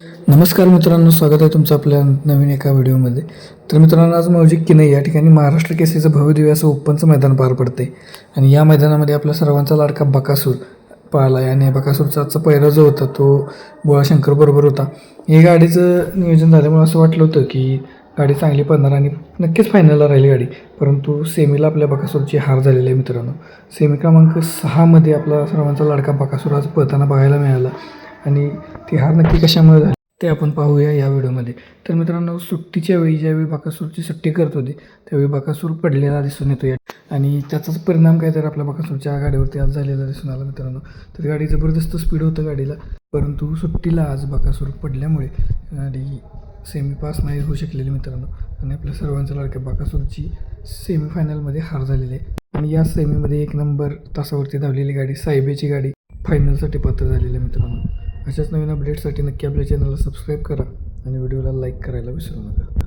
नमस्कार मित्रांनो स्वागत आहे तुमचं आपल्या नवीन एका व्हिडिओमध्ये. तर मित्रांनो आज मौजिक किनई या ठिकाणी महाराष्ट्र केसरीचं भव्यदिव्य असं ओपनचं मैदान पार पडते आणि या मैदानामध्ये आपल्या सर्वांचा लाडका बकासूर पाहिला आहे. आणि बकासूरचा आजचा पहिला जो होता तो गोळाशंकर बरोबर होता. हे गाडीचं नियोजन झाल्यामुळे असं वाटलं होतं की गाडी चांगली पडणार आणि नक्कीच फायनलला राहिली गाडी. परंतु सेमीला आपल्या बकासूरची हार झालेली आहे मित्रांनो. सेमी क्रमांक सहामध्ये आपला सर्वांचा लाडका बकासूर आज पळताना बघायला मिळाला. आणि ती हार नक्की कशामुळे झाली ते आपण पाहूया या व्हिडिओमध्ये. तर मित्रांनो सुट्टीच्या वेळी ज्यावेळी बाकासूरची सुट्टी करत होते त्यावेळी बाकासूर पडलेला दिसून येतो. या आणि त्याचाच परिणाम काय तर आपल्या बाकासूरच्या गाडीवरती आज झालेला दिसून आला मित्रांनो. तर गाडी जबरदस्त स्पीड होतं गाडीला परंतु सुट्टीला आज बाकासूर पडल्यामुळे गाडी सेमी पास नाही होऊ शकलेली मित्रांनो. आणि आपल्या सर्वांच्या लाडक्या बाकासूरची सेमीफायनलमध्ये हार झालेली आहे. आणि या सेमीमध्ये एक नंबर तासावरती धावलेली गाडी सायबेची गाडी फायनलसाठी पात्र झालेली आहे मित्रांनो. अशाच नवीन अपडेटसाठी नक्की आपल्या चॅनलला सबस्क्राईब करा आणि व्हिडिओला लाईक करायला विसरू नका.